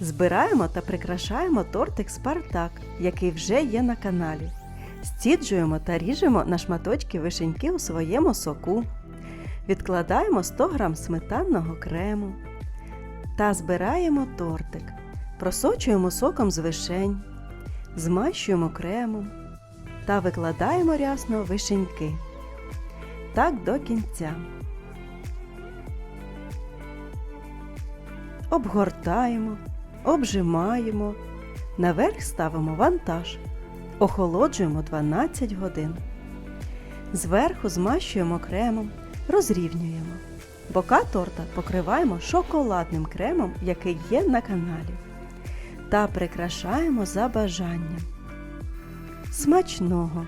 Збираємо та прикрашаємо тортик Спартак, який вже є на каналі. Стіджуємо та ріжемо на шматочки вишеньки у своєму соку. Відкладаємо 100 г сметанного крему та збираємо тортик. Просочуємо соком з вишень, змащуємо кремом та викладаємо рясно вишеньки. Так до кінця. Обгортаємо, обжимаємо, наверх ставимо вантаж, охолоджуємо 12 годин. Зверху змащуємо кремом, розрівнюємо. Бока торта покриваємо шоколадним кремом, який є на каналі. Та прикрашаємо за бажанням. Смачного!